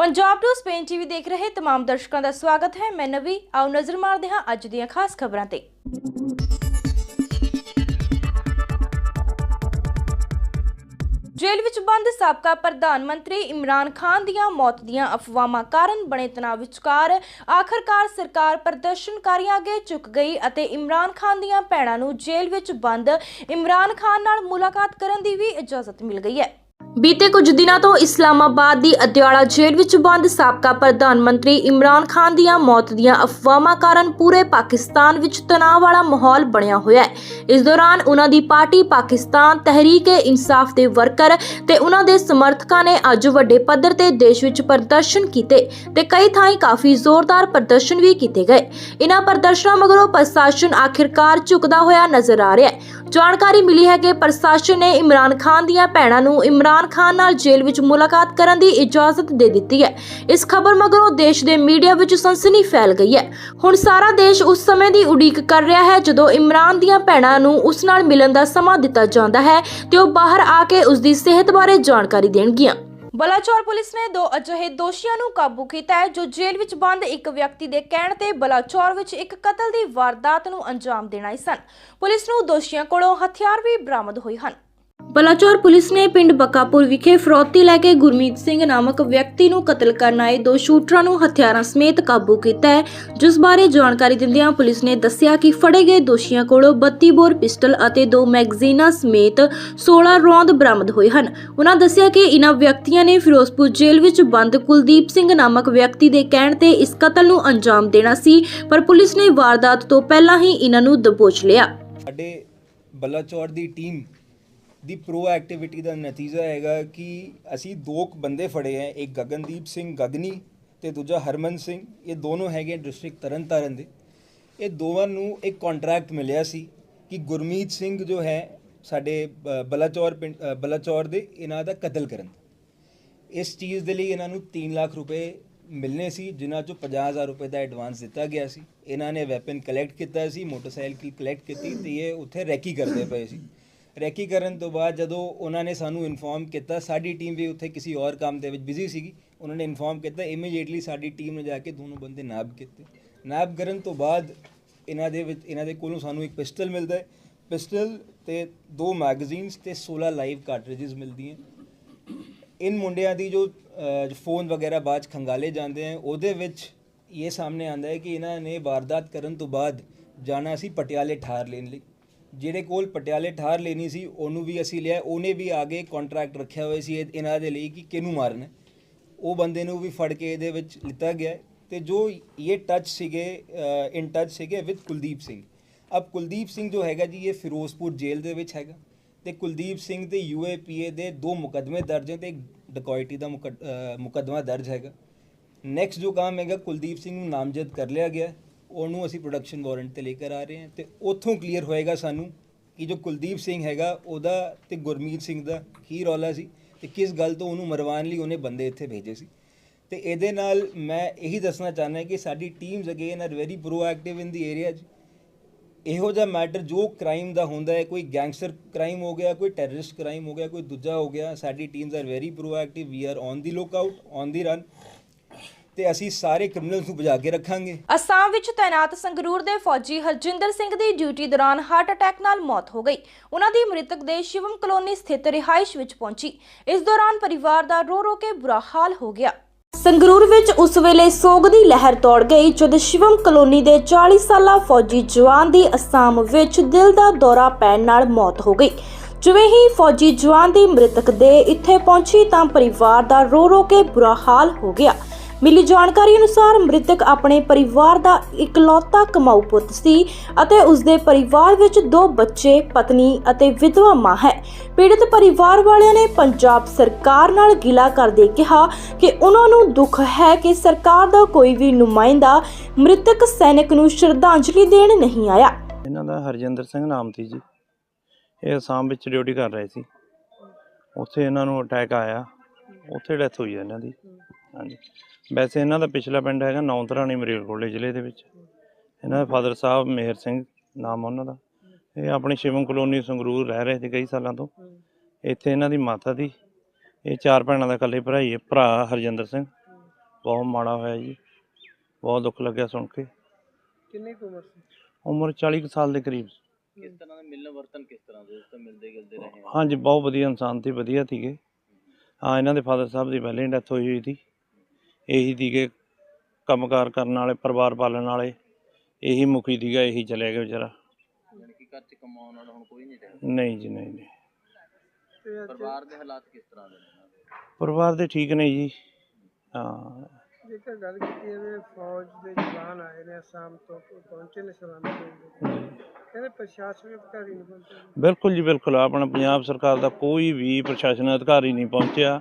Punjab to Spain TV ਦੇਖ ਰਹੇ ਤਮਾਮ ਦਰਸ਼ਕਾਂ ਦਾ ਸਵਾਗਤ ਹੈ। ਮੈਂ ਨਵੀ, ਆਓ ਨਜ਼ਰ ਮਾਰਦੇ ਹਾਂ ਅੱਜ ਦੀਆਂ ਖਾਸ ਖਬਰਾਂ ਤੇ। ਜੇਲ੍ਹ ਵਿੱਚ ਬੰਦ ਸਾਬਕਾ ਪ੍ਰਧਾਨ ਮੰਤਰੀ ਇਮਰਾਨ ਖਾਨ ਦੀਆਂ ਮੌਤ ਦੀਆਂ ਅਫਵਾਹਾਂ ਕਾਰਨ ਬਣੇ ਤਣਾਅ ਵਿਚਕਾਰ ਆਖਰਕਾਰ ਸਰਕਾਰ ਪ੍ਰਦਰਸ਼ਨਕਾਰੀਆਂ ਅੱਗੇ ਝੁਕ ਗਈ ਅਤੇ ਇਮਰਾਨ ਖਾਨ ਦੀਆਂ ਭੈਣਾਂ ਨੂੰ ਜੇਲ੍ਹ ਵਿੱਚ ਬੰਦ ਇਮਰਾਨ ਖਾਨ ਨਾਲ ਮੁਲਾਕਾਤ ਕਰਨ ਦੀ ਵੀ ਇਜਾਜ਼ਤ ਮਿਲ ਗਈ ਹੈ। ਬੀਤੇ ਕੁਝ ਦਿਨਾਂ ਤੋਂ ਇਸਲਾਮਾਬਾਦ ਦੀ ਅਦਿਆਲਾ ਜੇਲ੍ਹ ਵਿੱਚ ਬੰਦ ਸਾਬਕਾ ਪ੍ਰਧਾਨ ਮੰਤਰੀ ਇਮਰਾਨ ਖਾਨ ਦੀਆਂ ਮੌਤ ਦੀਆਂ ਅਫਵਾਹਾਂ ਕਾਰਨ ਪੂਰੇ ਪਾਕਿਸਤਾਨ ਵਿੱਚ ਤਣਾਅ ਵਾਲਾ ਮਾਹੌਲ ਬਣਿਆ ਹੋਇਆ ਹੈ। ਇਸ ਦੌਰਾਨ ਉਹਨਾਂ ਦੀ ਪਾਰਟੀ ਪਾਕਿਸਤਾਨ ਤਹਿਰੀਕ-ਏ-ਇਨਸਾਫ ਦੇ ਵਰਕਰ ਤੇ ਉਹਨਾਂ ਦੇ ਸਮਰਥਕਾਂ ਨੇ ਅੱਜ ਵੱਡੇ ਪੱਧਰ ਤੇ ਦੇਸ਼ ਵਿੱਚ ਪ੍ਰਦਰਸ਼ਨ ਕੀਤੇ ਤੇ ਕਈ ਥਾਈਂ ਕਾਫੀ ਜ਼ੋਰਦਾਰ ਪ੍ਰਦਰਸ਼ਨ ਵੀ ਕੀਤੇ ਗਏ। ਇਹਨਾਂ ਪ੍ਰਦਰਸ਼ਨਾਂ ਮਗਰੋਂ ਪ੍ਰਸ਼ਾਸਨ ਆਖਿਰਕਾਰ ਝੁਕਦਾ ਹੋਇਆ ਨਜ਼ਰ ਆ ਰਿਹਾ ਹੈ। ਜਾਣਕਾਰੀ ਮਿਲੀ ਹੈ ਕਿ ਪ੍ਰਸ਼ਾਸਨ ਨੇ ਇਮਰਾਨ ਖਾਨ ਦੀਆਂ ਭੈਣਾਂ ਨੂੰ ਇਮਰਾਨ ਖਾਨ ਨਾਲ ਜੇਲ੍ਹ ਵਿੱਚ ਮੁਲਾਕਾਤ ਕਰਨ ਦੀ ਇਜਾਜ਼ਤ ਦੇ ਦਿੱਤੀ ਹੈ। ਇਸ ਖਬਰ ਮਗਰੋਂ ਦੇਸ਼ ਦੇ ਮੀਡੀਆ ਵਿੱਚ ਸਨਸਨੀ ਫੈਲ ਗਈ ਹੈ। ਹੁਣ ਸਾਰਾ ਦੇਸ਼ ਉਸ ਸਮੇਂ ਦੀ ਉਡੀਕ ਕਰ ਰਿਹਾ ਹੈ ਜਦੋਂ ਇਮਰਾਨ ਦੀਆਂ ਭੈਣਾਂ ਨੂੰ ਉਸ ਨਾਲ ਮਿਲਣ ਦਾ ਸਮਾਂ ਦਿੱਤਾ ਜਾਂਦਾ ਹੈ ਤੇ ਉਹ ਬਾਹਰ ਆ ਕੇ ਉਸ ਦੀ ਸਿਹਤ ਬਾਰੇ ਜਾਣਕਾਰੀ ਦੇਣਗੀਆਂ। ਬਲਾਚੌਰ ਪੁਲਿਸ ਨੇ ਦੋ ਅਜਿਹੇ ਦੋਸ਼ੀਆਂ ਨੂੰ ਕਾਬੂ ਕੀਤਾ ਹੈ, ਜੋ ਜੇਲ੍ਹ ਵਿੱਚ ਬੰਦ ਇੱਕ ਵਿਅਕਤੀ ਦੇ ਕਹਿਣ ਤੇ ਬਲਾਚੌਰ ਵਿੱਚ ਇੱਕ ਕਤਲ ਦੀ ਵਾਰਦਾਤ ਨੂੰ ਅੰਜਾਮ ਦੇਣਾ ਆਏ ਸਨ। ਪੁਲਿਸ ਨੂੰ ਦੋਸ਼ੀਆਂ ਕੋਲੋਂ ਹਥਿਆਰ ਵੀ ਬਰਾਮਦ ਹੋਏ ਹਨ। ਬਲਾਚੌਰ ਪੁਲਿਸ ਨੇ ਪਿੰਡ ਬੱਕਾਪੁਰ ਵਿਖੇ ਫਰੌਤੀ ਲੈ ਕੇ ਗੁਰਮੀਤ ਸਿੰਘ ਨਾਮਕ ਵਿਅਕਤੀ ਨੂੰ ਕਤਲ ਕਰਨ ਆਏ ਦੋ ਸ਼ੂਟਰਾਂ ਨੂੰ ਹਥਿਆਰਾਂ ਸਮੇਤ ਕਾਬੂ ਕੀਤਾ ਹੈ। ਜਿਸ ਬਾਰੇ ਜਾਣਕਾਰੀ ਦਿੰਦਿਆਂ ਪੁਲਿਸ ਨੇ ਦੱਸਿਆ ਕਿ ਫੜੇ ਗਏ ਦੋਸ਼ੀਆਂ ਕੋਲੋਂ 32 ਬੋਰ ਪਿਸਟਲ ਅਤੇ ਦੋ ਮੈਗਜ਼ੀਨਾਂ ਸਮੇਤ 16 ਰੌਂਦ ਬਰਾਮਦ ਹੋਏ ਹਨ। ਉਹਨਾਂ ਦੱਸਿਆ ਕਿ ਇਨ੍ਹਾਂ ਵਿਅਕਤੀਆਂ ਨੇ ਫਿਰੋਜ਼ਪੁਰ ਜੇਲ੍ਹ ਵਿੱਚ ਬੰਦ ਕੁਲਦੀਪ ਸਿੰਘ ਨਾਮਕ ਵਿਅਕਤੀ ਦੇ ਕਹਿਣ ਤੇ ਇਸ ਕਤਲ ਨੂੰ ਅੰਜਾਮ ਦੇਣਾ ਸੀ, ਪਰ ਪੁਲਿਸ ਨੇ ਵਾਰਦਾਤ ਤੋਂ ਪਹਿਲਾਂ ਹੀ ਇਹਨਾਂ ਨੂੰ ਦਬੋਚ ਲਿਆ। ਸਾਡੇ ਬਲਾਚੌਰ ਦੀ ਟੀਮ ਦੀ ਪ੍ਰੋ ਐਕਟੀਵਿਟੀ ਦਾ ਨਤੀਜਾ ਹੈਗਾ ਕਿ ਅਸੀਂ ਦੋ ਕੁ ਬੰਦੇ ਫੜੇ ਹੈ, ਇੱਕ ਗਗਨਦੀਪ ਸਿੰਘ ਗਗਨੀ ਤੇ ਦੂਜਾ ਹਰਮਨ ਸਿੰਘ। ਇਹ ਦੋਨੋਂ ਹੈਗੇ ਡਿਸਟ੍ਰਿਕਟ ਤਰਨਤਾਰਨ ਦੇ। ਇਹ ਦੋਵਾਂ ਨੂੰ ਇੱਕ ਕੰਟਰੈਕਟ ਮਿਲਿਆ ਸੀ ਕਿ ਗੁਰਮੀਤ ਸਿੰਘ ਜੋ ਹੈ ਸਾਡੇ ਬ- ਬਲਾਚੌਰ ਪਿੰਡ ਬਲਾਚੌਰ ਦੇ ਇਹਨਾਂ ਦਾ ਕਤਲ ਕਰਨ। ਇਸ ਚੀਜ਼ ਦੇ ਲਈ ਇਹਨਾਂ ਨੂੰ 3 ਲੱਖ ਰੁਪਏ ਮਿਲਨੇ ਸੀ, ਜਿਨ੍ਹਾਂ ਚੋਂ 50000 ਰੁਪਏ ਦਾ ਐਡਵਾਂਸ ਦਿੱਤਾ ਗਿਆ ਸੀ। ਇਹਨਾਂ ਨੇ ਵੈਪਨ ਕਲੈਕਟ ਕੀਤਾ ਸੀ ਮੋਟਰਸਾਈਕਲ ਕਲੈਕਟ ਕੀਤੀ ਤੇ ਇਹ ਉੱਥੇ ਰੈਕੀ ਕਰਦੇ ਪਏ ਸੀ। ਰੈਕੀ ਕਰਨ ਤੋਂ ਬਾਅਦ ਜਦੋਂ ਉਹਨਾਂ ਨੇ ਸਾਨੂੰ ਇਨਫੋਰਮ ਕੀਤਾ, ਸਾਡੀ ਟੀਮ ਵੀ ਉੱਥੇ ਕਿਸੇ ਹੋਰ ਕੰਮ ਦੇ ਵਿੱਚ ਬਿਜ਼ੀ ਸੀਗੀ, ਉਹਨਾਂ ਨੇ ਇਨਫੋਰਮ ਕੀਤਾ ਇਮੀਡੀਏਟਲੀ ਸਾਡੀ ਟੀਮ ਨੇ ਜਾ ਕੇ ਦੋਨੋਂ ਬੰਦੇ ਨਾਬ ਕੀਤੇ। ਨਾਬ ਕਰਨ ਤੋਂ ਬਾਅਦ ਇਹਨਾਂ ਦੇ ਵਿੱਚ, ਇਹਨਾਂ ਦੇ ਕੋਲੋਂ ਸਾਨੂੰ ਇੱਕ ਪਿਸਟਲ ਮਿਲਦਾ ਹੈ। ਪਿਸਟਲ ਤੇ ਦੋ ਮੈਗਜ਼ੀਨਸ ਤੇ 16 ਲਾਈਵ ਕਾਰਟ੍ਰਿਜਸ ਮਿਲਦੀਆਂ ਇਨ ਮੁੰਡਿਆਂ ਦੀ ਜੋ ਫੋਨ ਵਗੈਰਾ ਬਾਅਦ 'ਚ ਖੰਗਾਲੇ ਜਾਂਦੇ ਆ ਉਹਦੇ ਵਿੱਚ ਇਹ ਸਾਹਮਣੇ ਆਂਦਾ ਹੈ ਕਿ ਇਹਨਾਂ ਨੇ ਵਾਰਦਾਤ ਕਰਨ ਤੋਂ ਬਾਅਦ ਜਾਣਾ ਸੀ ਪਟਿਆਲੇ ਠਾਰ ਲੈਣ ਲਈ। ਜਿਹੜੇ ਕੋਲ ਪਟਿਆਲੇ ਠਾਰ ਲੈਣੀ ਸੀ ਉਹਨੂੰ ਵੀ ਅਸੀਂ ਲਿਆ। ਉਹਨੇ ਵੀ ਆਗੇ ਕੰਟਰੈਕਟ ਰੱਖਿਆ ਹੋਇਆ ਸੀ ਇਹ- ਇਹਨਾਂ ਦੇ ਲਈ ਕਿ ਕਿਹਨੂੰ ਮਾਰਨਾ। ਹੈ। ਉਹ ਬੰਦੇ ਨੂੰ ਵੀ ਫੜ ਕੇ ਇਹਦੇ ਵਿੱਚ ਲਿੱਤਾ ਗਿਆ। ਹੈ ਤੇ ਜੋ ਇਹ ਟੱਚ ਸੀਗੇ ਇਨ ਟੱਚ ਸੀਗੇ ਵਿਦ ਕੁਲਦੀਪ ਸਿੰਘ। ਅਬ ਕੁਲਦੀਪ ਸਿੰਘ ਜੋ ਹੈਗਾ ਜੀ ਇਹ ਫਿਰੋਜ਼ਪੁਰ ਜੇਲ੍ਹ ਦੇ ਵਿੱਚ ਹੈਗਾ। ਤੇ ਕੁਲਦੀਪ ਸਿੰਘ ਤੇ ਯੂਏਪੀਏ ਦੇ ਦੋ ਮੁਕੱਦਮੇ ਦਰਜ ਹੈ ਤੇ ਇੱਕ ਡਕੋਇਟੀ ਦਾ ਮੁਕੱਦ- ਅ, ਮੁਕੱਦਮਾ ਦਰਜ ਹੈਗਾ। ਨੈਕਸਟ ਜੋ ਕੰਮ ਹੈਗਾ ਕੁਲਦੀਪ ਸਿੰਘ ਨੂੰ ਨਾਮਜ਼ਦ ਕਰ ਲਿਆ ਗਿਆ। ਹੈ। ਉਹਨੂੰ ਅਸੀਂ ਪ੍ਰੋਡਕਸ਼ਨ ਵਾਰੰਟ ਤੇ ਲੈ ਕੇ ਆ ਰਹੇ ਹਾਂ ਤੇ ਉੱਥੋਂ ਕਲੀਅਰ ਹੋਏਗਾ ਸਾਨੂੰ ਕਿ ਜੋ ਕੁਲਦੀਪ ਸਿੰਘ ਹੈਗਾ, ਉਹਦਾ ਤੇ ਗੁਰਮੀਤ ਸਿੰਘ ਦਾ ਕੀ ਰੌਲਾ ਸੀ ਤੇ ਕਿਸ ਗੱਲ ਤੋਂ ਉਹਨੂੰ ਮਰਵਾਉਣ ਲਈ ਉਹਨੇ ਬੰਦੇ ਇੱਥੇ ਭੇਜੇ ਸੀ। ਤੇ ਇਹਦੇ ਨਾਲ ਮੈਂ ਇਹੀ ਦੱਸਣਾ ਚਾਹੁੰਦਾ ਕਿ ਸਾਡੀ teams again are very proactive in the area ਇਹੋ ਜਿਹਾ ਮੈਟਰ ਜੋ ਕ੍ਰਾਈਮ ਦਾ ਹੁੰਦਾ ਹੈ, ਕੋਈ ਗੈਂਗਸਟਰ ਕ੍ਰਾਈਮ ਹੋ ਗਿਆ, ਕੋਈ ਟੈਰਰਿਸਟ ਕ੍ਰਾਈਮ ਹੋ ਗਿਆ, ਕੋਈ ਦੂਜਾ ਹੋ ਗਿਆ, ਸਾਡੀ teams are very proactive we are on the look out on the run ਤੇ ਅਸੀਂ ਸਾਰੇ ਕ੍ਰਿਮੀਨਲਸ ਨੂੰ ਬਚਾ ਕੇ ਰੱਖਾਂਗੇ। ਅਸਾਮ ਵਿੱਚ ਤਾਇਨਾਤ ਸੰਗਰੂਰ ਦੇ ਫੌਜੀ ਹਰਜਿੰਦਰ ਸਿੰਘ ਦੀ ਡਿਊਟੀ ਦੌਰਾਨ ਹਾਰਟ ਅਟੈਕ ਨਾਲ ਮੌਤ ਹੋ ਗਈ। ਉਹਨਾਂ ਦੀ ਮ੍ਰਿਤਕ ਦੇ ਸ਼ਿਵਮ ਕਲੋਨੀ ਸਥਿਤ ਰਿਹਾਇਸ਼ ਵਿੱਚ ਪਹੁੰਚੀ। ਇਸ ਦੌਰਾਨ ਪਰਿਵਾਰ ਦਾ ਰੋ ਰੋ ਕੇ ਬੁਰਾ ਹਾਲ ਹੋ ਗਿਆ। ਸੰਗਰੂਰ ਵਿੱਚ ਉਸ ਵੇਲੇ ਸੋਗ ਦੀ ਲਹਿਰ ਦੌੜ ਗਈ, ਜਦ ਸ਼ਿਵਮ ਕਲੋਨੀ ਦੇ 40 ਸਾਲਾ ਫੌਜੀ ਜਵਾਨ ਦੀ ਅਸਾਮ ਵਿੱਚ ਦਿਲ ਦਾ ਦੌਰਾ ਪੈਣ ਨਾਲ ਮੌਤ ਹੋ ਗਈ। ਜਿਵੇਂ ਹੀ ਫੌਜੀ ਜਵਾਨ ਦੀ ਮ੍ਰਿਤਕ ਦੇ ਇੱਥੇ ਪਹੁੰਚੀ ਤਾਂ ਪਰਿਵਾਰ ਦਾ ਰੋ ਰੋ ਕੇ ਬੁਰਾ ਹਾਲ ਹੋ ਗਿਆ। ਮਿਲੀ ਜਾਣਕਾਰੀ ਅਨੁਸਾਰ ਮ੍ਰਿਤਕ ਆਪਣੇ ਪਰਿਵਾਰ ਦਾ ਇਕਲੌਤਾ ਕਮਾਊ ਪੁੱਤ ਸੀ ਅਤੇ ਉਸ ਦੇ ਪਰਿਵਾਰ ਵਿੱਚ ਦੋ ਬੱਚੇ, ਪਤਨੀ ਅਤੇ ਵਿਧਵਾ ਮਾਂ ਹੈ। ਪੀੜਤ ਪਰਿਵਾਰ ਵਾਲਿਆਂ ਨੇ ਪੰਜਾਬ ਸਰਕਾਰ ਨਾਲ ਗਿਲਾ ਕਰਦੇ ਕਿਹਾ ਕਿ ਉਹਨਾਂ ਨੂੰ ਦੁੱਖ ਹੈ ਕਿ ਸਰਕਾਰ ਦਾ ਕੋਈ ਵੀ ਨੁਮਾਇੰਦਾ ਮ੍ਰਿਤਕ ਸੈਨਿਕ ਨੂੰ ਸ਼ਰਧਾਂਜਲੀ ਦੇਣ ਨਹੀਂ ਆਇਆ। ਇਹਨਾਂ ਦਾ ਹਰਜਿੰਦਰ ਸਿੰਘ ਨਾਮ ਸੀ ਜੀ। ਇਹ ਅਸਾਮ ਵਿੱਚ ਡਿਊਟੀ ਕਰ ਰਹੇ ਸੀ। ਉੱਥੇ ਇਹਨਾਂ ਨੂੰ ਅਟੈਕ ਆਇਆ। ਉੱਥੇ ਡੈਥ ਹੋਈ ਇਹਨਾਂ ਦੀ। ਹਾਂਜੀ। ਵੈਸੇ ਇਹਨਾਂ ਦਾ ਪਿਛਲਾ ਪਿੰਡ ਹੈਗਾ ਨੌਂਤਰਾਣੀ ਮਰੇਲਕੋਟਲੇ ਜ਼ਿਲ੍ਹੇ ਦੇ ਵਿੱਚ। ਇਹਨਾਂ ਦੇ ਫਾਦਰ ਸਾਹਿਬ ਮੇਹਰ ਸਿੰਘ ਨਾਮ ਉਹਨਾਂ ਦਾ। ਇਹ ਆਪਣੀ ਸ਼ਿਵਮ ਕਲੋਨੀ ਸੰਗਰੂਰ ਰਹਿ ਰਹੇ ਸੀ ਕਈ ਸਾਲਾਂ ਤੋਂ। ਇੱਥੇ ਇਹਨਾਂ ਦੀ ਮਾਤਾ ਦੀ ਇਹ ਚਾਰ ਭੈਣਾਂ ਦਾ ਇਕੱਲੇ ਭਰਾ ਹੀ ਹੈ ਭਰਾ ਹਰਜਿੰਦਰ ਸਿੰਘ। ਬਹੁਤ ਮਾੜਾ ਹੋਇਆ ਜੀ ਬਹੁਤ ਦੁੱਖ ਲੱਗਿਆ ਸੁਣ ਕੇ। ਕਿੰਨੀ ਕੁ ਉਮਰ ਸੀ? ਉਮਰ 40 ਕੁ ਸਾਲ ਦੇ ਕਰੀਬ। ਕਿਸ ਤਰ੍ਹਾਂ ਦਾ ਮਿਲਣ ਵਰਤਨ ਕਿਸ ਤਰ੍ਹਾਂ ਦੇ ਉਸ ਤੋਂ ਮਿਲਦੇ ਗਿਲਦੇ ਰਹੇ? ਆ ਹਾਂਜੀ ਬਹੁਤ ਵਧੀਆ ਇਨਸਾਨ ਸੀ ਵਧੀਆ ਸੀਗੇ। ਹਾਂ ਇਹਨਾਂ ਦੇ ਫਾਦਰ ਸਾਹਿਬ ਦੀ ਪਹਿਲਾਂ ਡੈਥ ਹੋਈ ਹੋਈ ਸੀ। ਇਹੀ ਸੀਗੇ ਕੰਮਕਾਰ ਕਰਨ ਵਾਲੇ ਪਰਿਵਾਰ ਪਾਲਣ ਵਾਲੇ ਇਹੀ ਮੁਖੀ ਸੀਗਾ ਇਹੀ ਚਲੇ ਗਿਆ ਵਿਚਾਰਾ। ਯਾਨੀ ਕਿ ਘਰ ਚ ਕਮਾਉਣ ਵਾਲਾ ਹੁਣ ਕੋਈ ਨਹੀਂ ਰਿਹਾ। ਨਹੀਂ ਜੀ ਨਹੀਂ ਨਹੀਂ। ਪਰਿਵਾਰ ਦੇ ਹਾਲਾਤ ਕਿਸ ਤਰ੍ਹਾਂ ਦੇ ਨੇ? ਪਰਿਵਾਰ ਦੇ ਠੀਕ ਨੇ ਜੀ। ਹਾਂ। ਜੇਕਰ ਗੱਲ ਕੀਤੀ ਜਾਵੇ ਫੌਜ ਦੇ ਜਵਾਨ ਆਏ ਨੇ ਅਸਾਮ ਤੋਂ ਪਹੁੰਚੇ ਨੇ ਸਲਾਮਤ ਹੋਏ ਨੇ। ਕਹਿੰਦੇ ਪ੍ਰਸ਼ਾਸਨਿਕ ਅਧਿਕਾਰੀ ਨਹੀਂ ਪਹੁੰਚੇ। ਬਿਲਕੁਲ ਜੀ ਬਿਲਕੁਲ। ਆਪਣਾ ਪੰਜਾਬ ਸਰਕਾਰ ਦਾ ਕੋਈ ਵੀ ਪ੍ਰਸ਼ਾਸਨ ਅਧਿਕਾਰੀ ਨਹੀਂ ਪਹੁੰਚਿਆ।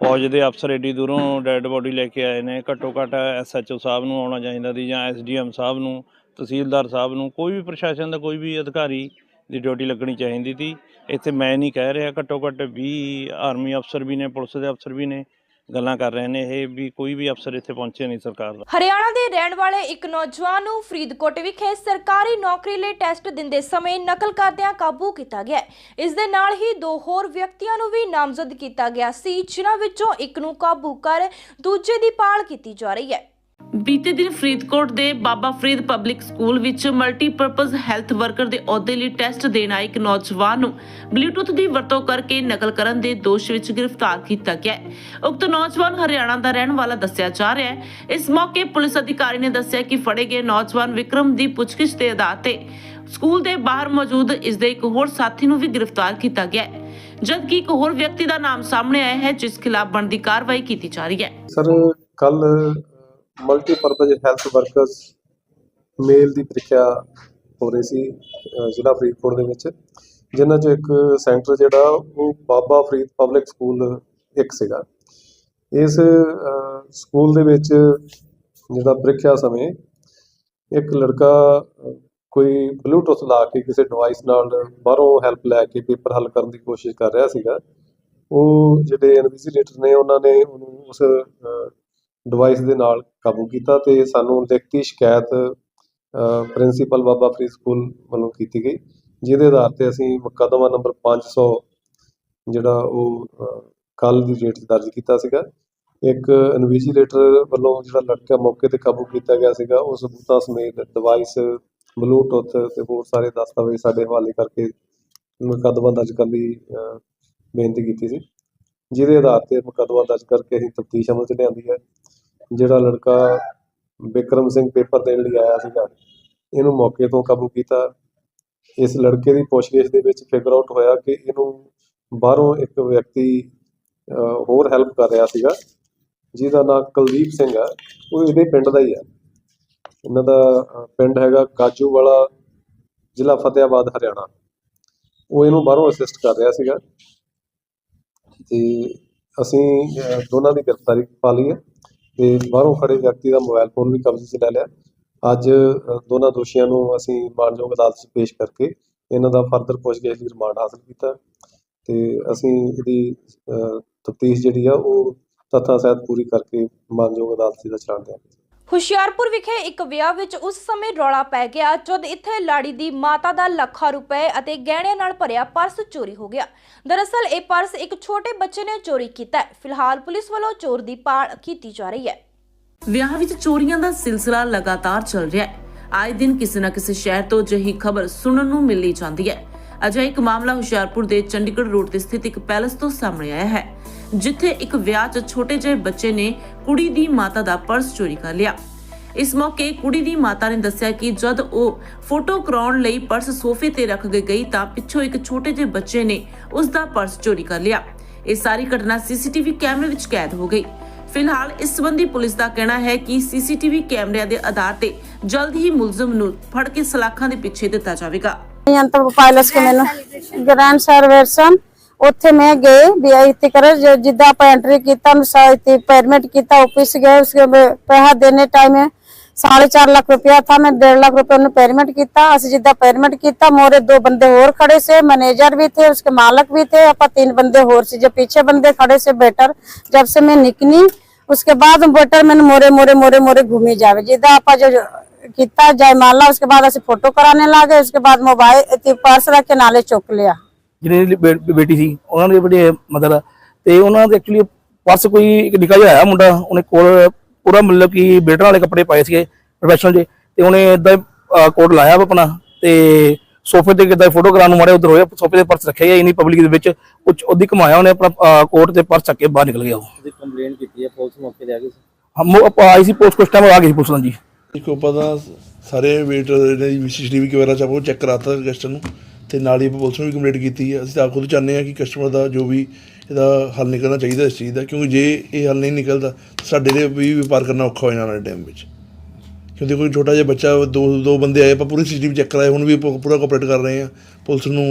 ਫੌਜ ਦੇ ਅਫਸਰ ਏਡੀ ਦੂਰੋਂ ਡੈੱਡ ਬੋਡੀ ਲੈ ਕੇ ਆਏ ਨੇ। ਘੱਟੋ ਘੱਟ ਐਸਐਚਓ ਸਾਹਿਬ ਨੂੰ ਆਉਣਾ ਚਾਹੀਦਾ ਸੀ ਜਾਂ ਐਸਡੀਐਮ ਸਾਹਿਬ ਨੂੰ, ਤਹਿਸੀਲਦਾਰ ਸਾਹਿਬ ਨੂੰ, ਕੋਈ ਵੀ ਪ੍ਰਸ਼ਾਸਨ ਦਾ ਕੋਈ ਵੀ ਅਧਿਕਾਰੀ ਦੀ ਡਿਊਟੀ ਲੱਗਣੀ ਚਾਹੀਦੀ ਸੀ। ਇੱਥੇ ਮੈਂ ਨਹੀਂ ਕਹਿ ਰਿਹਾ, ਘੱਟੋ ਘੱਟ 20 ਆਰਮੀ ਅਫਸਰ ਵੀ ਨੇ, ਪੁਲਿਸ ਦੇ ਅਫਸਰ ਵੀ ਨੇ। ਗੱਲਾਂ ਕਰ ਰਹੇ ਨੇ, ਇਹ ਵੀ ਕੋਈ ਵੀ ਅਫਸਰ ਇੱਥੇ ਪਹੁੰਚਿਆ ਨਹੀਂ ਸਰਕਾਰ ਦਾ ਹਰਿਆਣਾ ਦੇ ਰਹਿਣ ਵਾਲੇ ਇੱਕ ਨੌਜਵਾਨ ਨੂੰ ਫਰੀਦਕੋਟ ਵਿਖੇ ਸਰਕਾਰੀ ਨੌਕਰੀ ਲਈ ਟੈਸਟ ਦਿੰਦੇ ਸਮੇਂ ਨਕਲ ਕਰਦਿਆਂ ਕਾਬੂ ਕੀਤਾ ਗਿਆ ਹੈ। ਇਸ ਦੇ ਨਾਲ ਹੀ ਦੋ ਹੋਰ ਵਿਅਕਤੀਆਂ ਨੂੰ ਵੀ ਨਾਮਜ਼ਦ ਕੀਤਾ ਗਿਆ ਸੀ, ਜਿਨ੍ਹਾਂ ਵਿੱਚੋਂ ਇੱਕ ਨੂੰ ਕਾਬੂ ਕਰ ਦੂਜੇ ਦੀ ਪਾਲ ਕੀਤੀ ਜਾ ਰਹੀ ਹੈ ਬੀਤੇ ਦਿਨ ਫਰੀਦਕੋਟ ਦੇ ਬਾਬਾ ਫਰੀਦ ਪਬਲਿਕ ਸਕੂਲ ਵਿੱਚ ਮਲਟੀਪਰਪਸ ਹੈਲਥ ਵਰਕਰ ਦੇ ਅਹੁਦੇ ਲਈ ਟੈਸਟ ਦੇਣ ਆਏ ਇੱਕ ਨੌਜਵਾਨ ਨੂੰ ਬਲੂਟੁੱਥ ਦੀ ਵਰਤੋਂ ਕਰਕੇ ਨਕਲ ਕਰਨ ਦੇ ਦੋਸ਼ ਵਿੱਚ ਗ੍ਰਿਫਤਾਰ ਕੀਤਾ ਗਿਆ ਹੈ। ਉਕਤ ਨੌਜਵਾਨ ਹਰਿਆਣਾ ਦਾ ਰਹਿਣ ਵਾਲਾ ਦੱਸਿਆ ਜਾ ਰਿਹਾ ਹੈ। ਇਸ ਮੌਕੇ ਪੁਲਿਸ ਅਧਿਕਾਰੀ ਨੇ ਦੱਸਿਆ ਕਿ ਫੜੇ ਗਏ ਨੌਜਵਾਨ ਵਿਕਰਮ ਦੀ ਪੁੱਛਗਿੱਛ ਦੇ ਆਧਾਰ ਤੇ ਸਕੂਲ ਦੇ ਬਾਹਰ ਮੌਜੂਦ ਇਸ ਦੇ ਇੱਕ ਹੋਰ ਸਾਥੀ ਨੂੰ ਵੀ ਗ੍ਰਿਫਤਾਰ ਕੀਤਾ ਗਿਆ ਹੈ। ਜਦਕਿ ਇੱਕ ਹੋਰ ਵਿਅਕਤੀ ਦਾ ਨਾਮ ਸਾਹਮਣੇ ਆਇਆ ਹੈ, ਜਿਸ ਖਿਲਾਫ ਬਣਦੀ ਕਾਰਵਾਈ ਕੀਤੀ ਜਾ ਰਹੀ ਹੈ। ਸਰ ਕੱਲ ਮਲਟੀਪਰਪਸ ਹੈਲਥ ਵਰਕਰਸ ਮੇਲ ਦੀ ਪ੍ਰੀਖਿਆ ਹੋ ਰਹੀ ਸੀ ਜ਼ਿਲ੍ਹਾ ਫਰੀਦਕੋਟ ਦੇ ਵਿੱਚ, ਜਿਨ੍ਹਾਂ ਚੋਂ ਇੱਕ ਸੈਂਟਰ ਜਿਹੜਾ, ਉਹ ਬਾਬਾ ਫਰੀਦ ਪਬਲਿਕ ਸਕੂਲ ਇੱਕ ਸੀਗਾ। ਇਸ ਸਕੂਲ ਦੇ ਵਿੱਚ ਜਿਹੜਾ ਪ੍ਰੀਖਿਆ ਸਮੇਂ ਇੱਕ ਲੜਕਾ, ਕੋਈ ਬਲੂਟੁੱਥ ਲਾ ਕੇ ਕਿਸੇ ਡਿਵਾਈਸ ਨਾਲ ਬਾਹਰੋਂ ਹੈਲਪ ਲੈ ਕੇ ਪੇਪਰ ਹੱਲ ਕਰਨ ਦੀ ਕੋਸ਼ਿਸ਼ ਕਰ ਰਿਹਾ ਸੀਗਾ। ਉਹ ਜਿਹੜੇ ਇਨਵਿਜੀਲੇਟਰ ਨੇ, ਉਹਨਾਂ ਨੇ ਉਹਨੂੰ ਉਸ ਡਿਵਾਈਸ ਦੇ ਨਾਲ ਕਾਬੂ ਕੀਤਾ ਤੇ ਸਾਨੂੰ ਲਿਖਤੀ ਸ਼ਿਕਾਇਤ ਪ੍ਰਿੰਸੀਪਲ ਬਾਬਾ ਫਰੀਦ ਸਕੂਲ ਵੱਲੋਂ ਕੀਤੀ ਗਈ, ਜਿਹਦੇ ਆਧਾਰ ਤੇ ਅਸੀਂ ਮੁਕੱਦਮਾ ਨੰਬਰ 500 ਜਿਹੜਾ ਉਹ ਕੱਲ ਦੀ ਡੇਟ 'ਚ ਦਰਜ ਕੀਤਾ ਸੀਗਾ। ਇੱਕ ਇਨਵਿਜੀਲੇਟਰ ਵੱਲੋਂ ਜਿਹੜਾ ਲੜਕਾ ਮੌਕੇ ਤੇ ਕਾਬੂ ਕੀਤਾ ਗਿਆ ਸੀਗਾ, ਉਹ ਸਬੂਤਾਂ ਸਮੇਤ ਡਿਵਾਈਸ ਬਲੂਟੁੱਥ ਤੇ ਹੋਰ ਸਾਰੇ ਦਸਤਾਵੇਜ਼ ਸਾਡੇ ਹਵਾਲੇ ਕਰਕੇ ਮੁਕੱਦਮਾ ਦਰਜ ਕਰਨ ਦੀ ਬੇਨਤੀ ਕੀਤੀ ਸੀ। ਜਿਹਦੇ ਆਧਾਰ ਤੇ ਮੁਕੱਦਮਾ ਦਰਜ ਕਰਕੇ ਅਸੀਂ ਤਫਤੀਸ਼ ਅਮਲ 'ਚ ਲਿਆਂਦੀ ਹੈ। ਜਿਹੜਾ ਲੜਕਾ ਵਿਕਰਮ ਸਿੰਘ ਪੇਪਰ ਦੇਣ ਲਈ ਆਇਆ ਸੀਗਾ, ਇਹਨੂੰ ਮੌਕੇ ਤੋਂ ਕਾਬੂ ਕੀਤਾ। ਇਸ ਲੜਕੇ ਦੀ ਪੁੱਛਗਿੱਛ ਦੇ ਵਿੱਚ ਫਿਗਰ ਆਊਟ ਹੋਇਆ ਕਿ ਇਹਨੂੰ ਬਾਹਰੋਂ ਇੱਕ ਵਿਅਕਤੀ ਹੋਰ ਹੈਲਪ ਕਰ ਰਿਹਾ ਸੀਗਾ, ਜਿਹਦਾ ਨਾਮ ਕੁਲਦੀਪ ਸਿੰਘ ਆ। ਉਹ ਇਹਦੇ ਪਿੰਡ ਦਾ ਹੀ ਆ। ਇਹਨਾਂ ਦਾ ਪਿੰਡ ਹੈਗਾ ਕਾਜੂ ਵਾਲਾ ਜ਼ਿਲ੍ਹਾ ਫਤਿਆਬਾਦ, ਹਰਿਆਣਾ। ਉਹ ਇਹਨੂੰ ਬਾਹਰੋਂ ਅਸਿਸਟ ਕਰ ਰਿਹਾ ਸੀਗਾ। ਤੇ ਅਸੀਂ ਦੋਨਾਂ ਦੀ ਗ੍ਰਿਫਤਾਰੀ ਪਾ ਲਈ ਹੈ। ਤੇ ਬਾਹਰੋਂ ਖੜੇ ਵਿਅਕਤੀ ਦਾ ਮੋਬਾਈਲ ਫੋਨ ਵੀ ਕਬਜ਼ੇ 'ਚ ਲੈ ਲਿਆ। ਅੱਜ ਦੋਨਾਂ ਦੋਸ਼ੀਆਂ ਨੂੰ ਅਸੀਂ ਮਾਨਯੋਗ ਅਦਾਲਤ 'ਚ ਪੇਸ਼ ਕਰਕੇ ਇਹਨਾਂ ਦਾ ਫਰਦਰ ਪੁੱਛਗਿੱਛ ਲਈ ਰਿਮਾਂਡ ਹਾਸਲ ਕੀਤਾ। ਤੇ ਅਸੀਂ ਇਹਦੀ ਤਫਤੀਸ਼ ਜਿਹੜੀ ਆ, ਉਹ ਤੱਥਾਂ ਸਹਿਤ ਪੂਰੀ ਕਰਕੇ ਮਾਨਯੋਗ ਅਦਾਲਤ 'ਚ ਦਾ ਚਲਾਣ ਦਿਆਂਗੇ ਹੁਸ਼ਿਆਰਪੁਰ ਵਿਖੇ ਇੱਕ ਵਿਆਹ ਵਿੱਚ ਉਸ ਸਮੇਂ ਰੌਲਾ ਪੈ ਗਿਆ ਜਦ ਇੱਥੇ ਲਾੜੀ ਦੀ ਮਾਤਾ ਦਾ ਲੱਖਾਂ ਰੁਪਏ ਅਤੇ ਗਹਿਣਿਆਂ ਨਾਲ ਭਰਿਆ ਪਰਸ ਚੋਰੀ ਹੋ ਗਿਆ। ਦਰਅਸਲ ਇਹ ਪਰਸ ਇੱਕ ਛੋਟੇ ਬੱਚੇ ਨੇ ਚੋਰੀ ਕੀਤਾ ਹੈ। ਫਿਲਹਾਲ ਪੁਲਿਸ ਵੱਲੋਂ ਚੋਰ ਦੀ ਭਾਲ ਕੀਤੀ ਜਾ ਰਹੀ ਹੈ। ਵਿਆਹ ਵਿੱਚ ਚੋਰੀਆਂ ਦਾ ਸਿਲਸਿਲਾ ਲਗਾਤਾਰ ਚੱਲ ਰਿਹਾ ਹੈ। ਆਏ ਦਿਨ ਕਿਸੇ ਨਾ ਕਿਸੇ ਸ਼ਹਿਰ ਤੋਂ ਅਜਿਹੀ ਖਬਰ ਸੁਣਨ ਨੂੰ ਮਿਲਦੀ ਜਾਂਦੀ ਹੈ। ਅਜਿਹਾ ਇੱਕ ਮਾਮਲਾ ਹੁਸ਼ਿਆਰਪੁਰ ਦੇ ਚੰਡੀਗੜ੍ਹ ਰੋਡ ਤੇ ਸਥਿਤ ਇੱਕ ਪੈਲਸ ਤੋਂ ਸਾਹਮਣੇ ਆਇਆ ਹੈ। ਜਿੱਥੇ ਇੱਕ ਵਿਆਹ 'ਚ ਛੋਟੇ ਜਿਹੇ ਬੱਚੇ ਨੇ ਕੁੜੀ ਦੀ ਮਾਤਾ ਦਾ ਪਰਸ ਚੋਰੀ ਕਰ ਲਿਆ। ਇਸ ਮੌਕੇ ਕੁੜੀ ਦੀ ਮਾਤਾ ਨੇ ਦੱਸਿਆ ਕਿ ਜਦ ਉਹ ਫੋਟੋ ਕਰਾਉਣ ਲਈ ਪਰਸ ਸੋਫੇ ਤੇ ਰੱਖ ਕੇ ਗਈ ਤਾਂ ਪਿੱਛੋਂ ਇੱਕ ਛੋਟੇ ਜਿਹੇ ਬੱਚੇ ਨੇ ਉਸ ਦਾ ਪਰਸ ਚੋਰੀ ਕਰ ਲਿਆ। ਇਹ ਸਾਰੀ ਘਟਨਾ ਸੀਸੀਟੀਵੀ ਕੈਮਰੇ ਵਿੱਚ ਕੈਦ ਹੋ ਗਈ। ਫਿਲਹਾਲ ਇਸ ਸੰਬੰਧੀ ਪੁਲਿਸ ਦਾ ਕਹਿਣਾ ਹੈ ਕਿ ਸੀਸੀਟੀਵੀ ਕੈਮਰਿਆਂ ਦੇ ਆਧਾਰ ਤੇ ਜਲਦ ਹੀ ਮੁਲਜ਼ਮ ਨੂੰ ਫੜ ਕੇ ਸਲਾਖਾਂ ਦੇ ਪਿੱਛੇ ਦਿੱਤਾ ਜਾਵੇਗਾ। ਯੰਤਰ ਪਾਇਲਸ ਕੇ ਮੈਨੂੰ ਗ੍ਰੈਂਡ ਸਰਵੇਸ਼ਨ जिदा आप किया पैसा देने टाइम साढ़े चार लख रुपया था मैं डेढ़ लख रुपया उन्होंने किया मैनेजर भी थे उसके मालिक भी थे अपा तीन बंदे हो से पीछे बंदे खड़े से बेटर जब से मैं निकली उसके बाद बेटर मैं मोरे मोरे मोरे मोरे घूमी जाए जिदा आप जो किया उसके बाद अस फ़ोटो कराने ला उसके बाद मोबाइल पर्स रख के नाले चुक लिया ਦੀ ਬੇ- ਬੇਟੀ ਸੀ ਉਹਨਾਂ ਦੇ ਬੜੇ ਮਦਰ ਤੇ ਉਹਨਾਂ ਦੇ ਐਕਚੁਅਲੀ ਪਰਸ ਕੋਈ ਇੱਕ ਨਿੱਕਾ ਜਿਹਾ ਆਇਆ ਮੁੰਡਾ ਉਹਨੇ ਕੋਲ ਪੂਰਾ ਮਤਲਬ ਕਿ ਬੇਟਰ ਵਾਲੇ ਕੱਪੜੇ ਪਾਏ ਸੀਗੇ ਪ੍ਰੋਫੈਸ਼ਨਲ ਜੇ ਤੇ ਉਹਨੇ ਇਦਾਂ ਕੋਟ ਲਾਇਆ ਵਾ ਆਪਣਾ ਤੇ ਸੋਫੇ ਤੇ ਕਿਦਾਂ ਫੋਟੋ ਕਰਾਉਣ ਨੂੰ ਮਾਰੇ ਉਧਰ ਹੋਇਆ ਸੋਫੇ ਤੇ ਪਰਸ ਰੱਖਿਆ ਗਿਆ ਇਨੀ ਪਬਲਿਕ ਦੇ ਵਿੱਚ ਕੁਝ ਉਹਦੀ ਕਮਾਇਆ ਉਹਨੇ ਆਪਣਾ ਕੋਟ ਤੇ ਪਰਸ ਚੱਕ ਕੇ ਬਾਹਰ ਨਿਕਲ ਗਿਆ ਉਹ। ਕੰਪਲੇਂਟ ਕੀਤੀ ਹੈ ਪੁਲਿਸ ਮੌਕੇ ਤੇ ਆ ਗਈ ਸੀ? ਹਮ ਆਪਾਂ ਆਈ ਸੀ ਪੋਸਟ ਕੁਛ ਟਾਈਮ ਆ ਗਈ ਸੀ ਪੁਲਿਸ ਨਾਲ ਜੀ ਦੇਖੋ ਆਪਾਂ ਤਾਂ ਸਾਰੇ ਵੇਟ ਜਿਹੜੀ ਸੀਸੀਟੀਵੀ ਕੈਮਰਾ ਚ ਆਪਾਂ ਉਹ ਚੈੱਕ ਕਰਾਤਾ ਕਸਟਮਰ ਨੂੰ। ਤੇ ਨਾਲ ਹੀ ਪੁਲਿਸ ਨੂੰ ਵੀ ਕੰਪਲੇਂਟ ਕੀਤੀ ਹੈ। ਅਸੀਂ ਤਾਂ ਖੁਦ ਚਾਹੁੰਦੇ ਹਾਂ ਕਿ ਕਸਟਮਰ ਦਾ ਜੋ ਵੀ ਇਹਦਾ ਹੱਲ ਨਿਕਲਣਾ ਚਾਹੀਦਾ ਇਸ ਚੀਜ਼ ਦਾ, ਕਿਉਂਕਿ ਜੇ ਇਹ ਹੱਲ ਨਹੀਂ ਨਿਕਲਦਾ, ਤਾਂ ਸਾਡੇ ਲਈ ਵੀ ਵਪਾਰ ਕਰਨਾ ਔਖਾ ਹੋ ਜਾਣਾ ਵਾਲੇ ਟਾਈਮ ਵਿੱਚ। ਕਿਉਂਕਿ ਕੋਈ ਛੋਟਾ ਜਿਹਾ ਬੱਚਾ, ਦੋ ਦੋ ਬੰਦੇ ਆਏ, ਆਪਾਂ ਪੂਰੀ ਸੀਸੀਟੀਵੀ ਚੈੱਕ ਕਰਾਏ, ਹੁਣ ਵੀ ਪੂਰਾ ਕੋਆਪਰੇਟ ਕਰ ਰਹੇ ਹਾਂ। ਪੁਲਿਸ ਨੂੰ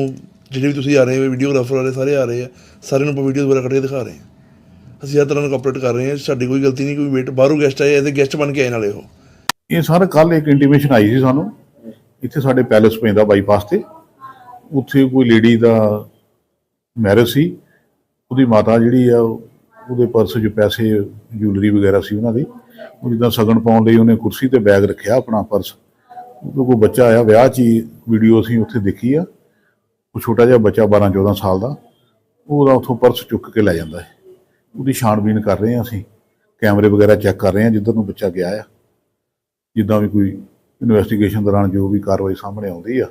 ਜਿਹੜੇ ਵੀ ਤੁਸੀਂ ਆ ਰਹੇ ਹੋ ਵੀਡੀਓਗ੍ਰਾਫਰ ਵਾਲੇ ਸਾਰੇ ਆ ਰਹੇ ਆ, ਸਾਰਿਆਂ ਨੂੰ ਆਪਾਂ ਵੀਡੀਓ ਦੁਆਰਾ ਕੱਢ ਕੇ ਦਿਖਾ ਰਹੇ ਹਾਂ। ਅਸੀਂ ਹਰ ਤਰ੍ਹਾਂ ਨਾਲ ਕੋਆਪਰੇਟ ਕਰ ਰਹੇ ਹਾਂ, ਸਾਡੀ ਕੋਈ ਗਲਤੀ ਨਹੀਂ, ਕੋਈ ਵੇਟ ਬਾਹਰੋਂ ਗੈਸਟ ਆਏ, ਇਹਦੇ ਗੈਸਟ ਬਣ ਕੇ ਆਏ ਨਾਲੇ ਉਹ। ਇਹ ਸਰ ਕੱਲ ਇੱਕ ਇੰਟੀਮੇਸ਼ਨ ਆਈ ਸੀ ਸਾਨੂੰ, ਇੱਥੇ ਸਾਡੇ ਪੈਲੇਸ ਪੈਂਦਾ ਬਾਈਪਾਸ ਤੇ। ਉੱਥੇ ਕੋਈ ਲੇਡੀ ਦਾ ਮੈਰਿਜ ਸੀ। ਉਹਦੀ ਮਾਤਾ ਜਿਹੜੀ ਆ, ਉਹਦੇ ਪਰਸ 'ਚ ਪੈਸੇ ਜੁਐਲਰੀ ਵਗੈਰਾ ਸੀ ਉਹਨਾਂ ਦੀ। ਉਹ ਜਿੱਦਾਂ ਸਗਨ ਪਾਉਣ ਲਈ ਉਹਨੇ ਕੁਰਸੀ ਤੇ ਬੈਗ ਰੱਖਿਆ ਆਪਣਾ ਪਰਸ ਉਹ ਕੋਈ ਬੱਚਾ ਆਇਆ, ਵਿਆਹ 'ਚ ਹੀ ਵੀਡੀਓ ਅਸੀਂ ਉੱਥੇ ਦੇਖੀ ਆ। ਉਹ ਛੋਟਾ ਜਿਹਾ ਬੱਚਾ 12 14 ਸਾਲ ਦਾ। ਉਹਦਾ ਉੱਥੋਂ ਪਰਸ ਚੁੱਕ ਕੇ ਲੈ ਜਾਂਦਾ ਹੈ। ਉਹਦੀ ਛਾਣਬੀਨ ਕਰ ਰਹੇ ਹਾਂ ਅਸੀਂ। ਕੈਮਰੇ ਵਗੈਰਾ ਚੈੱਕ ਕਰ ਰਹੇ ਹਾਂ ਜਿੱਧਰ ਨੂੰ ਬੱਚਾ ਗਿਆ ਆ। ਜਿੱਦਾਂ ਵੀ ਕੋਈ ਇਨਵੈਸਟੀਗੇਸ਼ਨ ਦੌਰਾਨ ਜੋ ਵੀ ਕਾਰਵਾਈ ਸਾਹਮਣੇ ਆਉਂਦੀ ਆ।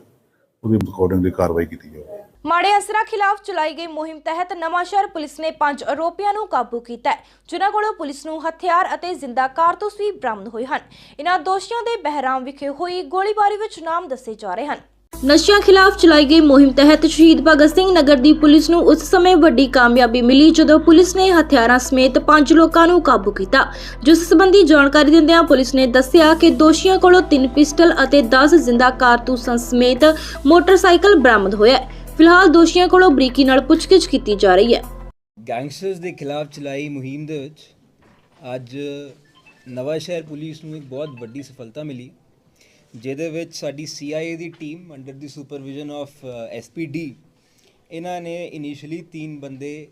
ਉਹਦੇ ਅਕੋਰਡਿੰਗ ਦੀ ਕਾਰਵਾਈ ਕੀਤੀ ਜਾਵੇ ਮਾੜੇ ਅਸਰਾਂ ਖਿਲਾਫ ਚਲਾਈ ਗਈ ਮੁਹਿੰਮ ਤਹਿਤ ਨਵਾਂਸ਼ਹਿਰ ਪੁਲਿਸ ਨੇ ਪੰਜ ਆਰੋਪੀਆਂ ਨੂੰ ਕਾਬੂ ਕੀਤਾ ਹੈ, ਜਿਨ੍ਹਾਂ ਕੋਲੋਂ ਪੁਲਿਸ ਨੂੰ ਹਥਿਆਰ ਅਤੇ ਜ਼ਿੰਦਾ ਕਾਰਤੂਸ ਵੀ ਬਰਾਮਦ ਹੋਏ ਹਨ। ਇਨ੍ਹਾਂ ਦੋਸ਼ੀਆਂ ਦੇ ਬਹਿਰਾਮ ਵਿਖੇ ਹੋਈ ਗੋਲੀਬਾਰੀ ਵਿੱਚ ਨਾਮ ਦੱਸੇ ਜਾ ਰਹੇ ਹਨ। ਨਸ਼ਿਆਂ ਖਿਲਾਫ ਚਲਾਈ ਗਈ ਮੁਹਿੰਮ ਤਹਿਤ ਸ਼ਹੀਦ ਭਗਤ ਸਿੰਘ ਨਗਰ ਦੀ ਪੁਲਿਸ ਨੂੰ ਉਸ ਸਮੇਂ ਵੱਡੀ ਕਾਮਯਾਬੀ ਮਿਲੀ ਜਦੋਂ ਪੁਲਿਸ ਨੇ ਹਥਿਆਰਾਂ ਸਮੇਤ ਪੰਜ ਲੋਕਾਂ ਨੂੰ ਕਾਬੂ ਕੀਤਾ ਜਿਸ ਸੰਬੰਧੀ ਜਾਣਕਾਰੀ ਦਿੰਦਿਆਂ ਪੁਲਿਸ ਨੇ ਦੱਸਿਆ ਕਿ ਦੋਸ਼ੀਆਂ ਕੋਲੋਂ ਤਿੰਨ ਪਿਸਟਲ ਅਤੇ 10 ਜ਼ਿੰਦਾ ਕਾਰਤੂਸਾਂ ਸਮੇਤ ਮੋਟਰਸਾਈਕਲ ਬਰਾਮਦ ਹੋਇਆ ਹੈ। ਫਿਲਹਾਲ ਦੋਸ਼ੀਆਂ ਕੋਲੋਂ ਬਰੀਕੀ ਨਾਲ ਪੁੱਛਗਿੱਛ ਕੀਤੀ ਜਾ ਰਹੀ ਹੈ। ਗੈਂਗਸਟਰਸ ਦੇ ਖਿਲਾਫ ਚਲਾਈ ਮੁਹਿੰਮ ਦੇ ਵਿੱਚ ਅੱਜ ਨਵਾਂ ਸ਼ਹਿਰ ਪੁਲਿਸ ਨੂੰ ਇੱਕ ਬਹੁਤ ਵੱਡੀ ਸਫਲਤਾ ਮਿਲੀ। ਜਿਹਦੇ ਵਿੱਚ ਸਾਡੀ CIA the team under the supervision of SPD ਇਹਨਾਂ ਨੇ ਇਨੀਸ਼ੀਅਲੀ ਤਿੰਨ ਬੰਦੇ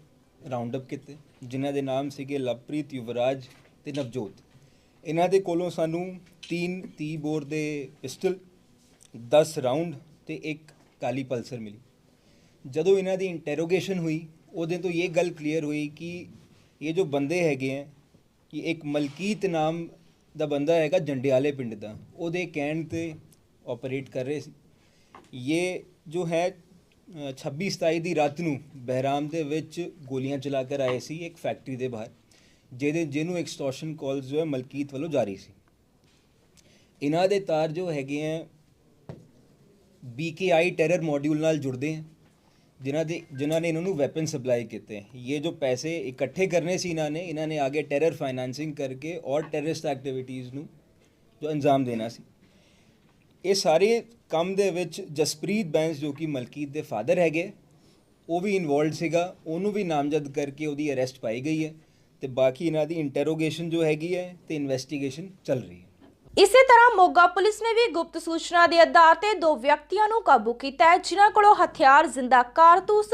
ਰਾਉਂਡ ਅਪ ਕੀਤੇ, ਜਿਨ੍ਹਾਂ ਦੇ ਨਾਮ ਸੀਗੇ ਲਵਪ੍ਰੀਤ ਯੁਵਰਾਜ ਤੇ ਨਵਜੋਤ। ਇਹਨਾਂ ਦੇ ਕੋਲੋਂ ਸਾਨੂੰ ਤਿੰਨ 30 ਬੋਰ ਦੇ ਪਿਸਟਲ 10 ਰਾਉਂਡ ਤੇ ਇੱਕ ਕਾਲੀ ਪਲਸਰ ਮਿਲੀ। ਜਦੋਂ ਇਹਨਾਂ ਦੀ ਇੰਟਰੋਗੇਸ਼ਨ ਹੋਈ, ਉਹਦੇ ਤੋਂ ਇਹ ਗੱਲ ਕਲੀਅਰ ਹੋਈ ਕਿ ਇਹ ਜੋ ਬੰਦੇ ਹੈਗੇ ਹੈ ਕਿ ਇੱਕ ਮਲਕੀਤ ਨਾਮ ਦਾ ਬੰਦਾ ਹੈਗਾ ਜੰਡਿਆਲੇ ਪਿੰਡ ਦਾ ਉਹਦੇ ਕਹਿਣ ਤੇ ਆਪਰੇਟ ਕਰ ਰਹੇ ਸੀ। ਇਹ ਜੋ ਹੈ ਅ, 26 27 ਦੀ ਰਾਤ ਨੂੰ ਬਹਿਰਾਮ ਦੇ ਵਿੱਚ ਗੋਲੀਆਂ ਚਲਾ ਕਰ ਆਏ ਸੀ ਇੱਕ ਫੈਕਟਰੀ ਦੇ ਬਾਹਰ ਜਿਹਦੇ ਜਿਹਨੂੰ ਐਕਸਟੋਰਸ਼ਨ ਕਾਲਸ ਜੋ ਹੈ ਮਲਕੀਤ ਵੱਲੋਂ ਜਾਰੀ ਸੀ। ਇਹਨਾਂ ਦੇ ਤਾਰ ਜੋ ਹੈਗੇ ਹੈ BKI ਟੈਰਰ ਮੋਡਿਊਲ ਨਾਲ ਜੁੜਦੇ ਹਨ ਜਿਨ੍ਹਾਂ ਦੇ ਜਿਨ੍ਹਾਂ ਨੇ ਇਹਨਾਂ ਨੂੰ ਵੈਪਨ ਸਪਲਾਈ ਕੀਤੇ। ਇਹ ਜੋ ਪੈਸੇ ਇਕੱਠੇ ਕਰਨੇ ਸੀ ਇਹਨਾਂ ਨੇ ਇਹਨਾਂ ਨੇ ਆਗੇ ਟੈਰਰ ਫਾਈਨੈਂਸਿੰਗ ਕਰਕੇ ਔਰ ਟੈਰਰਿਸਟ ਐਕਟੀਵਿਟੀਜ਼ ਨੂੰ ਜੋ ਅੰਜਾਮ ਦੇਣਾ ਸੀ। ਇਹ ਸਾਰੇ ਕੰਮ ਦੇ ਵਿੱਚ ਜਸਪ੍ਰੀਤ ਬੈਂਸ ਜੋ ਕਿ ਮਲਕੀਤ ਦੇ ਫਾਦਰ ਹੈਗੇ, ਉਹ ਵੀ ਇਨਵੋਲਡ ਸੀਗਾ। ਉਹਨੂੰ ਵੀ ਨਾਮਜ਼ਦ ਕਰਕੇ ਉਹਦੀ ਅਰੈਸਟ ਪਾਈ ਗਈ ਹੈ ਤੇ ਬਾਕੀ ਇਹਨਾਂ ਦੀ ਇੰਟਰੋਗੇਸ਼ਨ ਜੋ ਹੈਗੀ ਹੈ ਤੇ ਇਨਵੈਸਟੀਗੇਸ਼ਨ ਚੱਲ ਰਹੀ ਹੈ। ਇਸੇ ਤਰ੍ਹਾਂ ਮੋਗਾ ਪੁਲਿਸ ਨੇ ਵੀ ਗੁਪਤ ਸੂਚਨਾ ਦੇ ਆਧਾਰ ਤੇ ਦੋ ਵਿਅਕਤੀਆਂ ਨੂੰ ਕਾਬੂ ਕੀਤਾ ਹੈ, ਜਿਨ੍ਹਾਂ ਕੋਲੋਂ ਹਥਿਆਰ, ਜ਼ਿੰਦਾ ਕਾਰਤੂਸ,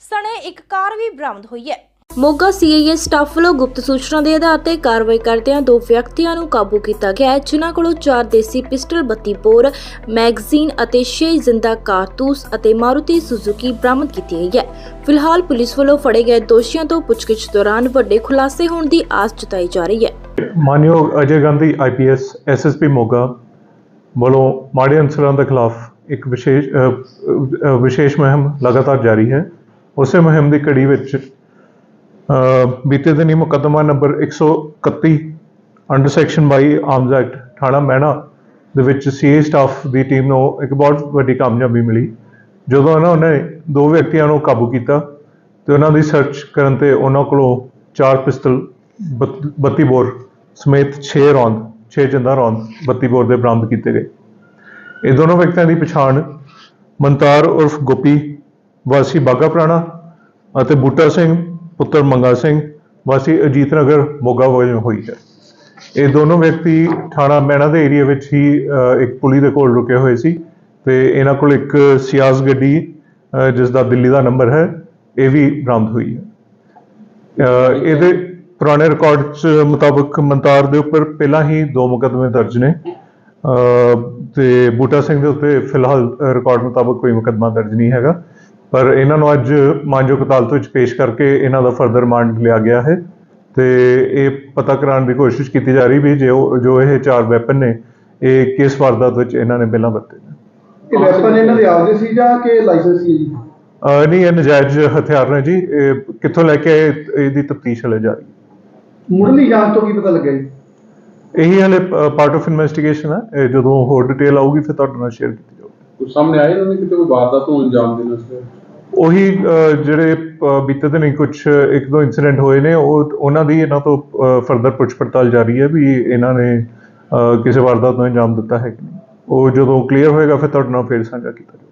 ਸਣੇ ਇੱਕ ਕਾਰ ਵੀ ਬਰਾਮਦ ਹੋਈ ਹੈ। ਮੋਗਾ ਸੀਆਈਏ ਸਟਾਫ ਵੱਲੋਂ ਗੁਪਤ ਸੂਚਨਾ ਦੇ ਆਧਾਰ ਤੇ ਕਾਰਵਾਈ ਕਰਦਿਆਂ ਦੋ ਵਿਅਕਤੀਆਂ ਨੂੰ ਕਾਬੂ ਕੀਤਾ ਗਿਆ ਹੈ, ਜਿਨ੍ਹਾਂ ਕੋਲੋਂ ਚਾਰ ਦੇਸੀ ਪਿਸਟਲ 32 ਬੋਰ, ਮੈਗਜ਼ੀਨ ਅਤੇ 6 ਜ਼ਿੰਦਾ ਕਾਰਤੂਸ ਅਤੇ ਮਾਰੂਤੀ ਸੁਜ਼ੂਕੀ ਬਰਾਮਦ ਕੀਤੀ ਗਈ ਹੈ। ਫਿਲਹਾਲ ਪੁਲਿਸ ਵੱਲੋਂ ਫੜੇ ਗਏ ਦੋਸ਼ੀਆਂ ਤੋਂ ਪੁੱਛਗਿੱਛ ਦੌਰਾਨ ਵੱਡੇ ਖੁਲਾਸੇ ਹੋਣ ਦੀ ਆਸ ਜਤਾਈ ਜਾ ਰਹੀ ਹੈ। ਮਾਨਯੋਗ ਅਜੇ ਗਾਂਧੀ ਆਈਪੀਐਸ ਐਸਐਸਪੀ ਮੋਗਾ ਵੱਲੋਂ ਮਾੜੇ ਅਨਸਰਾਂ ਦੇ ਖਿਲਾਫ ਇੱਕ ਵਿਸ਼ੇਸ਼ ਵਿਸ਼ੇਸ਼ ਮੁਹਿੰਮ ਲਗਾਤਾਰ ਜਾਰੀ ਹੈ। ਉਸੇ ਮੁਹਿੰਮ ਦੀ ਕੜੀ ਵਿੱਚ ਬੀਤੇ ਦਿਨੀ ਮੁਕੱਦਮਾ number 131 under section 22 Arms Act, ਥਾਣਾ ਮਹਿਣਾ ਦੇ ਵਿੱਚ ਸੀਏ ਸਟਾਫ ਦੀ ਟੀਮ ਨੂੰ ਇੱਕ ਬਹੁਤ ਵੱਡੀ ਕਾਮਯਾਬੀ ਮਿਲੀ। ਜਦੋਂ ਉਹਨਾਂ ਨੇ ਦੋ ਵਿਅਕਤੀਆਂ ਨੂੰ ਕਾਬੂ ਕੀਤਾ ਤੇ ਉਹਨਾਂ ਦੀ ਸਰਚ ਕਰਨ ਤੇ ਉਹਨਾਂ ਕੋਲੋਂ ਚਾਰ ਪਿਸਤਲ 32 ਬੋਰ ਸਮੇਤ 6 ਰੌਂਦ 6 ਜਿੰਦਾ ਰੌਂਦ 32 ਬੋਰ ਦੇ ਬਰਾਮਦ ਕੀਤੇ ਗਏ। ਇਹ ਦੋਨੋਂ ਵਿਅਕਤੀਆਂ ਦੀ ਪਛਾਣ ਮੰਤਾਰ ਉਰਫ ਗੋਪੀ ਵਾਸੀ ਬਾਗਾ ਪੁਰਾਣਾ ਅਤੇ ਬੂਟਾ ਸਿੰਘ ਪੁੱਤਰ ਮੰਗਾ ਸਿੰਘ ਵਾਸੀ ਅਜੀਤ ਨਗਰ ਮੋਗਾ ਵਜੋਂ ਹੋਈ ਹੈ। ਇਹ ਦੋਨੋਂ ਵਿਅਕਤੀ ਥਾਣਾ ਮੈਣਾ ਦੇ ਏਰੀਆ ਵਿੱਚ ਹੀ ਇੱਕ ਪੁਲੀ ਦੇ ਕੋਲ ਰੁਕੇ ਹੋਏ ਸੀ ਤੇ ਇਹਨਾਂ ਕੋਲ ਇੱਕ ਸਿਆਜ਼ ਗੱਡੀ ਜਿਸ ਦਾ ਦਿੱਲੀ ਦਾ ਨੰਬਰ ਹੈ ਇਹ ਵੀ ਬਰਾਮਦ ਹੋਈ ਹੈ। ਇਹਦੇ ਪੁਰਾਣੇ ਰਿਕਾਰਡ ਚ ਮੁਤਾਬਕ ਮੰਤਾਰ ਦੇ ਉੱਪਰ ਪਹਿਲਾਂ ਹੀ ਦੋ ਮੁਕੱਦਮੇ ਦਰਜ ਨੇ। ਤੇ ਬੂਟਾ ਸਿੰਘ ਦੇ ਉੱਤੇ ਫਿਲਹਾਲ ਰਿਕਾਰਡ ਮੁਤਾਬਕ ਕੋਈ ਮੁਕੱਦਮਾ ਦਰਜ ਨਹੀਂ ਹੈਗਾ। ਪਰ ਇਹਨਾਂ ਨੂੰ ਅੱਜ ਮਾਨਜੋ ਅਦਾਲਤ ਵਿੱਚ ਪੇਸ਼ ਕਰਕੇ ਇਹਨਾਂ ਦਾ ਫਰਦਰ ਰਿਮਾਂਡ ਲਿਆ ਗਿਆ ਹੈ। ਤੇ ਇਹ ਪਤਾ ਕਰਾਉਣ ਦੀ ਕੋਸ਼ਿਸ਼ ਕੀਤੀ ਜਾ ਰਹੀ ਵੀ ਜੇ ਉਹ- ਜੋ ਇਹ ਚਾਰ ਵੈਪਨ ਨੇ ਇਹ ਕਿਸ ਵਾਰਦਾਤ ਵਿੱਚ ਇਹਨਾਂ ਨੇ ਪਹਿਲਾਂ ਵਰਤੇ ਨੇ। ਇਹ ਵੈਪਨ ਇਹਨਾਂ ਦੇ ਆਪਦੇ ਸੀ ਜਾਂ ਕਿ ਲਾਇਸੈਂਸ ਸੀ ਜੀ? ਨਹੀਂ ਇਹ ਨਜਾਇਜ਼ ਹਥਿਆਰ ਨੇ ਜੀ। ਇਹ ਕਿੱਥੋਂ ਲੈ ਕੇ ਆਏ, ਇਹਦੀ ਤਫਤੀਸ਼ ਹਲੇ ਜਾਰੀ ਹੈ। ਮੁੱਢਲੀ ਜਾਂਚ ਤੋਂ ਕੀ ਪਤਾ ਲੱਗਿਆ ਜੀ? ਇਹੀ ਹਲੇ ਪਾਰਟ ਆਫ ਇਨਵੈਸਟੀਗੇਸ਼ਨ ਹੈ। ਇਹ ਜਦੋਂ ਹੋਰ ਡਿਟੇਲ ਆਊਗੀ ਫਿਰ ਤੁਹਾਡੇ ਨਾਲ ਸ਼ੇਅਰ ਕੀਤੀ ਜਾਊਗੀ। ਕੁਝ ਸਾਹਮਣੇ ਆਇਆ ਇਹਨਾਂ ਨੇ ਕਿਤੇ ਕੋਈ ਵਾਰਦਾਤ ਨੂੰ ਅੰਜਾਮ ਦੇਣ ਵਾਸਤੇ? ਉਹੀ ਜਿਹੜੇ ਬੀਤੇ ਦਿਨ ਹੀ ਕੁਝ ਇੱਕ ਦੋ ਇਨਸੀਡੈਂਟ ਹੋਏ ਨੇ ਉਹ ਉਹਨਾਂ ਦੀ ਇਹਨਾਂ ਤੋਂ ਫਰਦਰ ਪੁੱਛ ਪੜਤਾਲ ਜਾਰੀ ਹੈ ਵੀ ਇਹਨਾਂ ਨੇ ਅਹ, ਕਿਸੇ ਵਾਰਦਾਤ ਨੂੰ ਅੰਜਾਮ ਦਿੱਤਾ ਹੈ ਕਿ ਨਹੀਂ। ਉਹ ਜਦੋਂ ਕਲੀਅਰ ਹੋਏਗਾ ਫਿਰ ਤੁਹਾਡੇ ਨਾਲ ਫੇਰ ਸਾਂਝਾ ਕੀਤਾ ਜਾਊਗਾ।